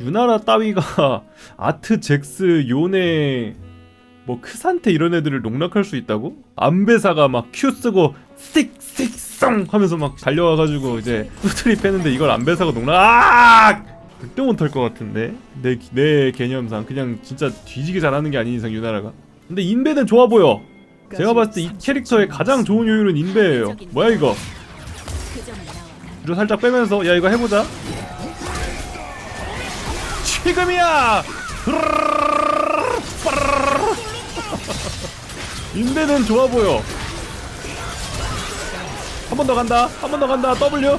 유나라 따위가 아트 잭스 요네 뭐 크산테 이런 애들을 농락할 수 있다고? 안배사가 막 큐 쓰고 씩씩썽 하면서 막 달려와가지고 이제 후트립 했는데 이걸 안배사가 농락 아! 절대 못할 것 같은데? 내, 내 개념상 그냥 진짜 뒤지게 잘하는 게 아닌 이상 유나라가. 근데 인베는 좋아 보여. 제가 봤을 때 이 캐릭터의 가장 좋은 요율은 인베예요. 뭐야 이거? 뒤로 살짝 빼면서 야 이거 해보자 지금이야! 인베는 좋아 보여. 한 번 더 간다. 한 번 더 간다. W.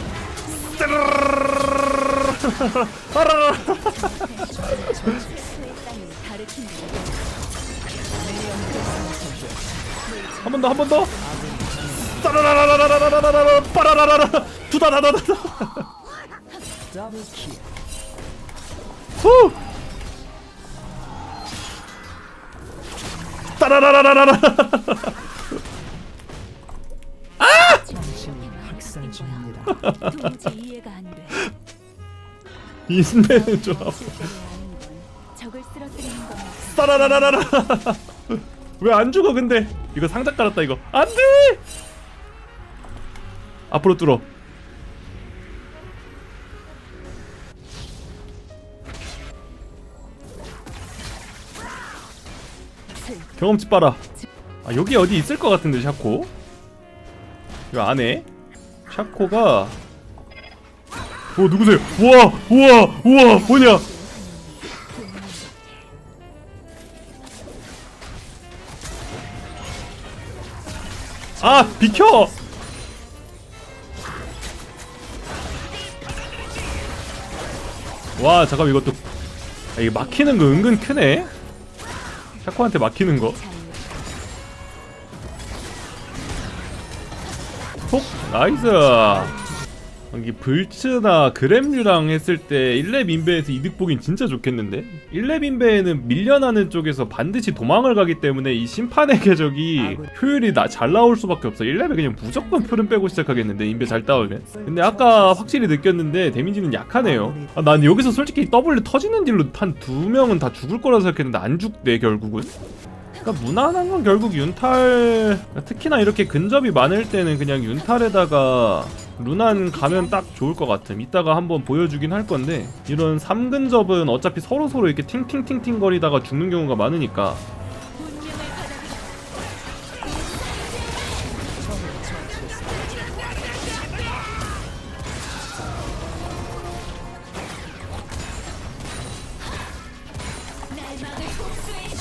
한 번 더 한 번 더. 따라라라라라라라라라 빠라라라라. 두다다다다 후 따라라라라라 학산 중입니다. 도무지 이해가 안 돼. 좋아 아닌 건 적을 쓰러뜨리는 겁니다. 따라라라라라 왜 안 죽어 근데 이거 상자 깔았다 이거 안 돼 앞으로 뚫어 경험치 빨아. 아 여기 어디 있을 것 같은데 샤코? 이 안에? 샤코가 오 누구세요? 우와 우와 우와 뭐냐? 아 비켜! 와 잠깐 이것도. 아, 이게 막히는 거 은근 크네 샤코한테 막히는 거 톡! 나이스 여기 불츠나 그램류랑 했을 때 1렙 인베에서 이득 보긴 진짜 좋겠는데? 1렙 인베에는 밀려나는 쪽에서 반드시 도망을 가기 때문에 이 심판의 궤적이 효율이 나, 잘 나올 수밖에 없어. 1렙에 그냥 무조건 풀은 빼고 시작하겠는데 인베 잘 따오면. 근데 아까 확실히 느꼈는데 데미지는 약하네요. 아, 난 여기서 솔직히 W 터지는 딜로 한 두 명은 다 죽을 거라 생각했는데 안 죽네 결국은? 그러니까 무난한 건 결국 윤탈 특히나 이렇게 근접이 많을 때는 그냥 윤탈에다가 루난 가면 딱 좋을 것 같음 이따가 한번 보여주긴 할 건데 이런 3근접은 어차피 서로서로 이렇게 팅팅팅팅 거리다가 죽는 경우가 많으니까.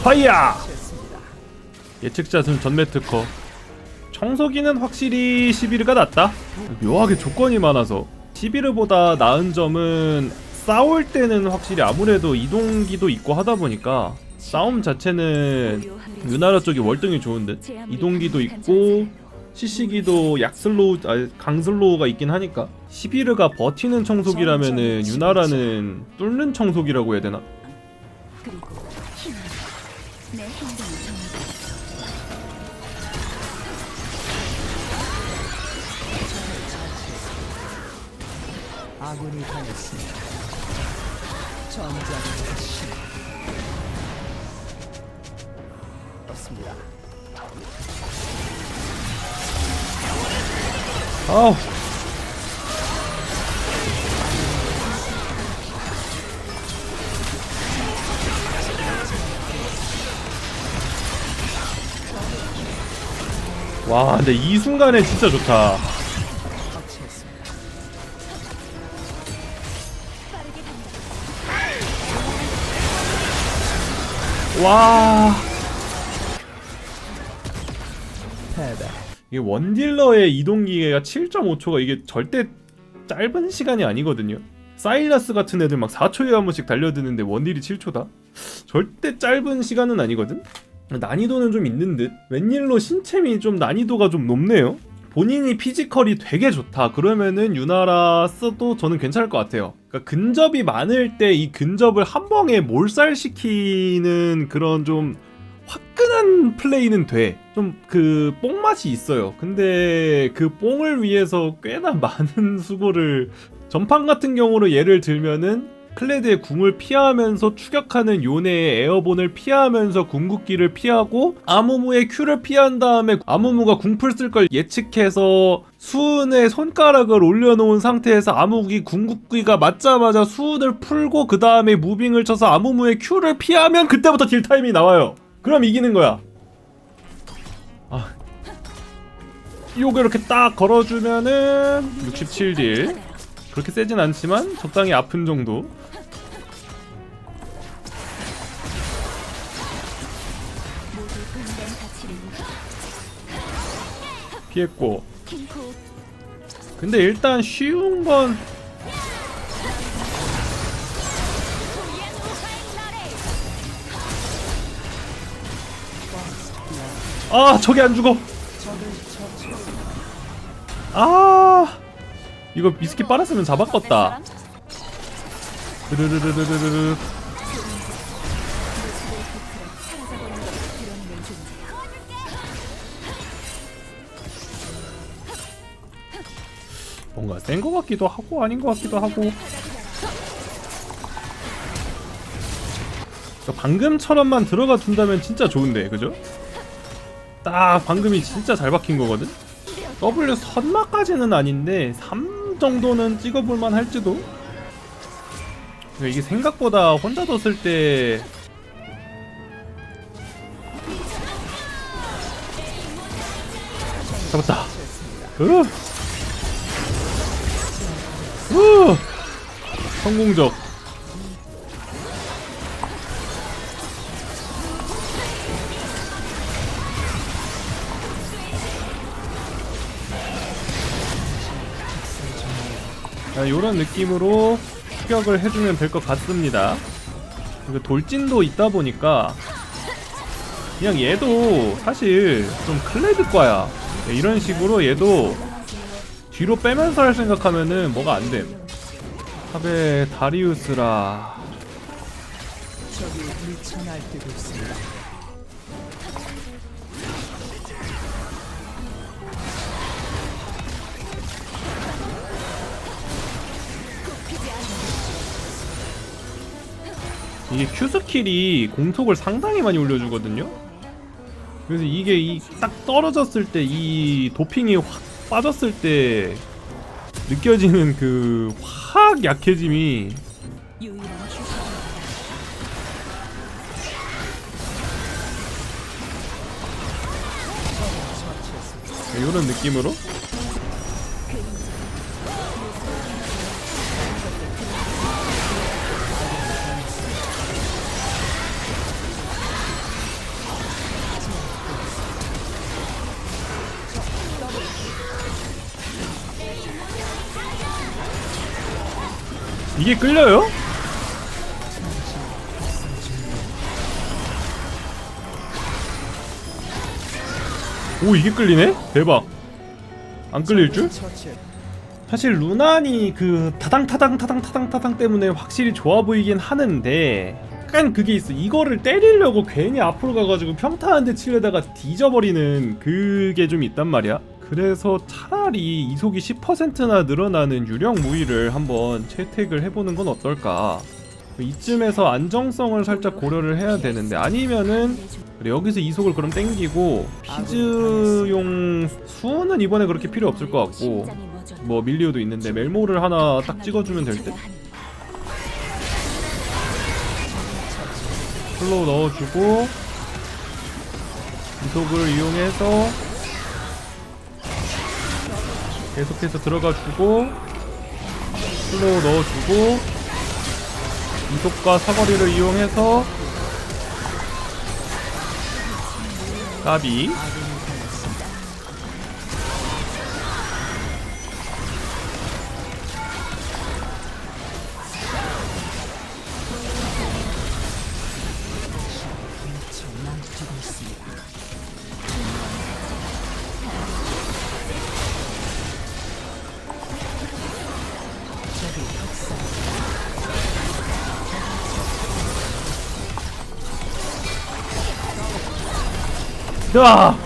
파이야! 예측자순 전매 특허 청소기는 확실히 11가 낫다 묘하게 조건이 많아서 11보다 나은 점은 싸울 때는 확실히 아무래도 이동기도 있고 하다 보니까 싸움 자체는 유나라 쪽이 월등히 좋은 듯 이동기도 있고 CC기도 약슬로우 아, 강슬로우가 있긴 하니까 11가 버티는 청소기라면은 유나라는 뚫는 청소기라고 해야 되나? 아군이 당했습니다. 전장의 신. 그렇습니다. 아우 와 근데 이 순간에 진짜 좋다 와. 이게 원딜러의 이동 기계가 7.5초가 이게 절대 짧은 시간이 아니거든요 사일라스 같은 애들 막 4초에 한 번씩 달려드는데 원딜이 7초다? 절대 짧은 시간은 아니거든? 난이도는 좀 있는 듯? 웬일로 신챔이 좀 난이도가 좀 높네요? 본인이 피지컬이 되게 좋다. 그러면은 유나라 써도 저는 괜찮을 것 같아요. 그러니까 근접이 많을 때 이 근접을 한 방에 몰살시키는 그런 좀 화끈한 플레이는 돼. 좀 그 뽕맛이 있어요. 근데 그 뽕을 위해서 꽤나 많은 수고를 전판 같은 경우로 예를 들면은 클레드의 궁을 피하면서 추격하는 요네의 에어본을 피하면서 궁극기를 피하고 아무무의 큐를 피한 다음에 아무무가 궁풀 쓸 걸 예측해서 수은의 손가락을 올려놓은 상태에서 아무기 궁극기가 맞자마자 수은을 풀고 그 다음에 무빙을 쳐서 아무무의 큐를 피하면 그때부터 딜 타임이 나와요. 그럼 이기는 거야. 아, 요거 이렇게 딱 걸어주면은 67딜. 그렇게 세진 않지만 적당히 아픈 정도. 피했고. 근데 일단 쉬운 건 아, 저게 안 죽어. 아, 이거 미스키 빨았으면. 드르르르르르르. 걸 드러내는 존재야 뭔가 센 거 같기도 하고 아닌 거 같기도 하고. 방금처럼만 들어가 준다면 진짜 좋은데, 그죠? 딱 방금이 진짜 잘 박힌 거거든. W 선마까지는 아닌데 3 정도는 찍어볼만 할지도. 이게 생각보다 혼자 뒀을 때 잡았다. 으. 으. 성공적. 이런 느낌으로 추격을 해주면 될 것 같습니다. 이거 돌진도 있다 보니까 그냥 얘도 사실 좀 클레드과야. 네, 이런 식으로 얘도 뒤로 빼면서 할 생각하면은 뭐가 안 됨. 탑에 다리우스라. 적이 미쳐 날뛰고 있습니다. 이게 Q 스킬이 공속을 상당히 많이 올려주거든요. 그래서 이게 이 딱 떨어졌을 때 이 도핑이 확 빠졌을 때 느껴지는 그 확 약해짐이 이런 느낌으로 이게 끌려요? 오 이게 끌리네? 대박 안 끌릴 줄? 사실 루난이 그 타당 타당 타당 타당 타당 때문에 확실히 좋아 보이긴 하는데 약간 그게 있어 이거를 때리려고 괜히 앞으로 가가지고 평타 한대 치려다가 뒤져버리는 그게 좀 있단 말이야 그래서 차라리 이속이 10%나 늘어나는 유령 무기를 한번 채택을 해보는 건 어떨까 이쯤에서 안정성을 살짝 고려를 해야 되는데 아니면은 그래 여기서 이속을 그럼 땡기고 피즈용 수는 이번에 그렇게 필요 없을 것 같고 뭐 밀리오도 있는데 멜모를 하나 딱 찍어주면 될 듯? 슬로우 넣어주고 이속을 이용해서 계속해서 들어가주고 슬로우 넣어주고 이속과 사거리를 이용해서 까비 야!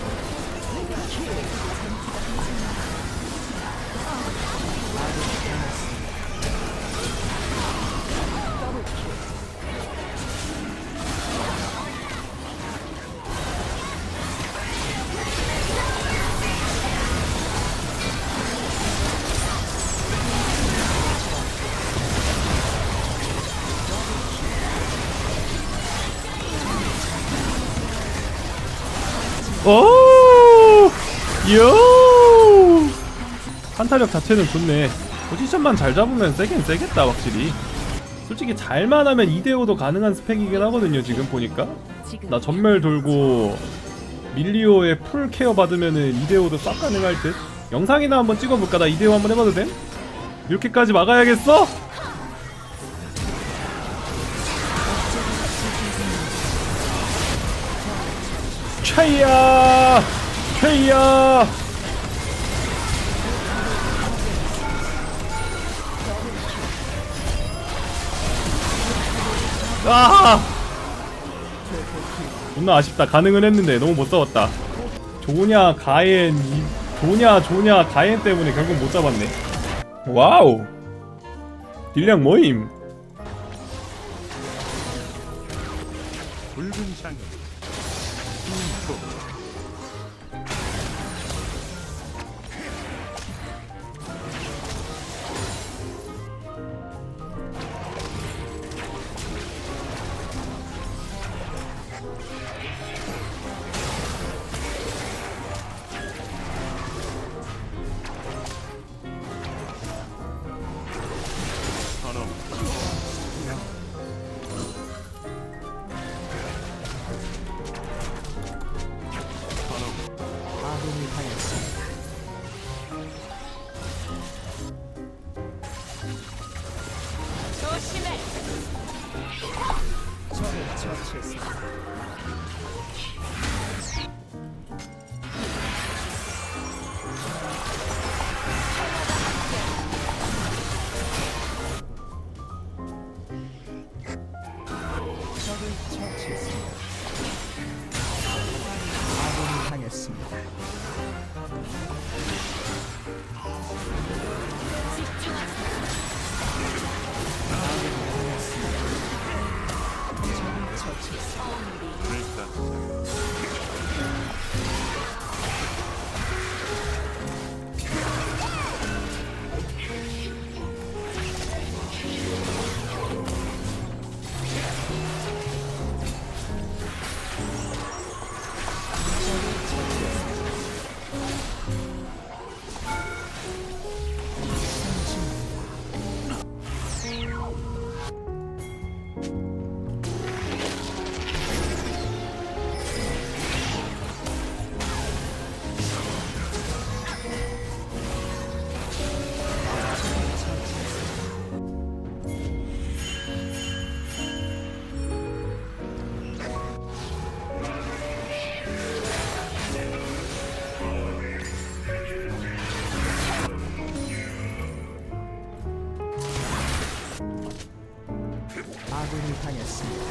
오! 요! 한타력 자체는 좋네. 포지션만 잘 잡으면 세긴 세겠다, 확실히. 솔직히 잘만 하면 2대5도 가능한 스펙이긴 하거든요, 지금 보니까. 나 전멸 돌고 밀리오의 풀 케어 받으면은 2대5도 싹 가능할 듯. 영상이나 한번 찍어볼까? 나 2대5 한번 해봐도 돼? 이렇게까지 막아야겠어? 최야! 최야! 아! 존나 아쉽다. 가능은 했는데 너무 못 싸웠다. 조냐 가엔 이- 조냐 조냐 가엔 때문에 결국 못 잡았네. 와우. 딜량 모임. 붉은 장은 아군이 당했습니다.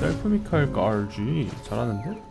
셀프미칼 RG 잘하는데?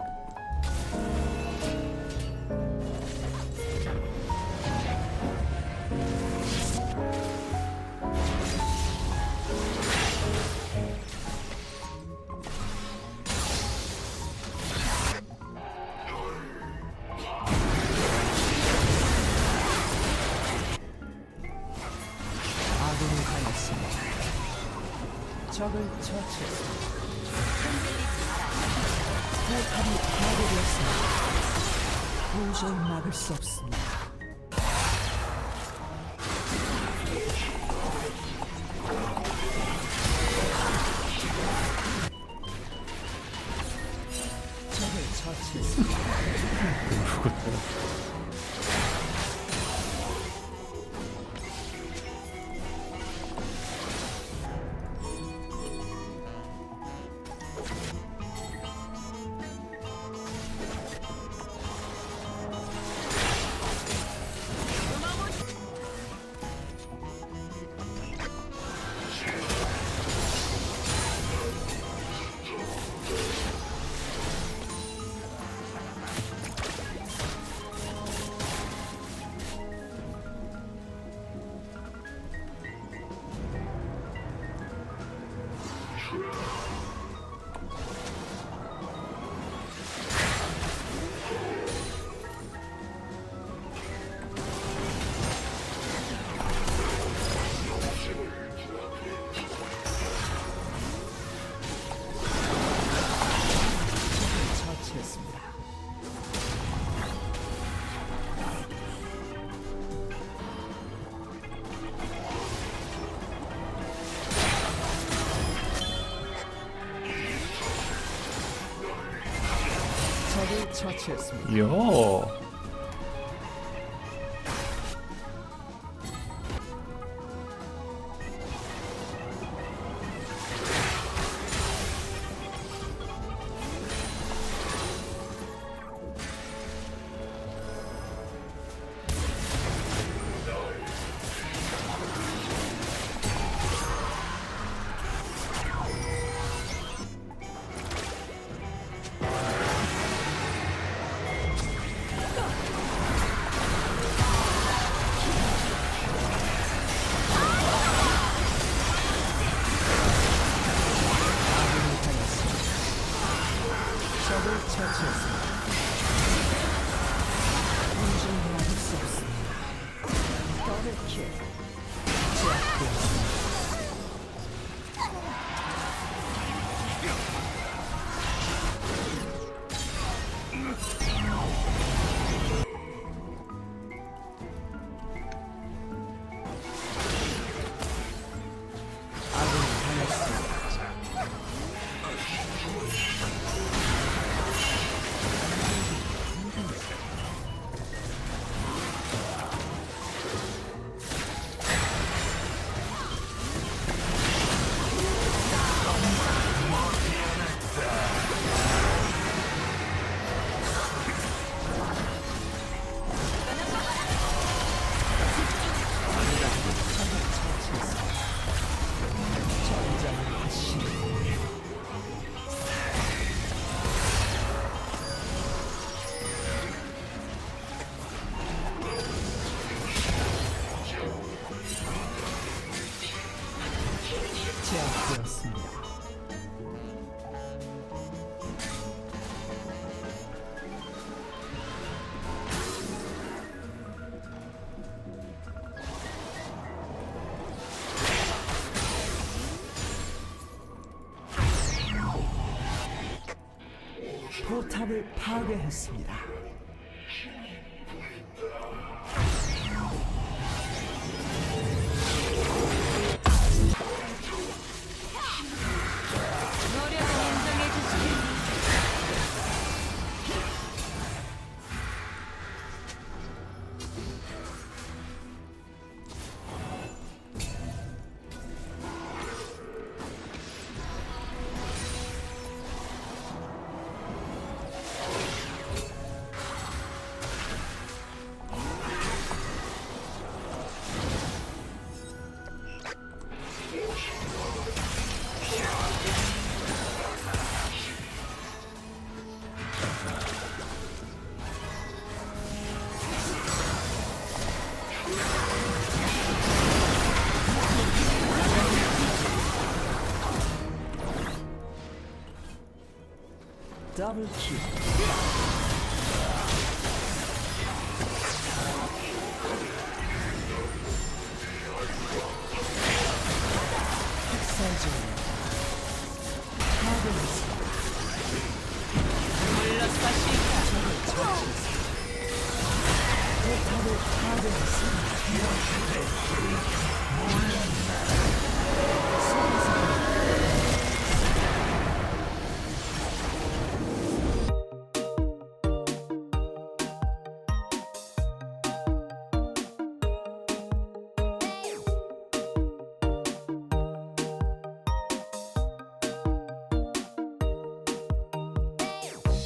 적을 처치했습니다. 이야. 탑을 파괴했습니다. 더블 킬.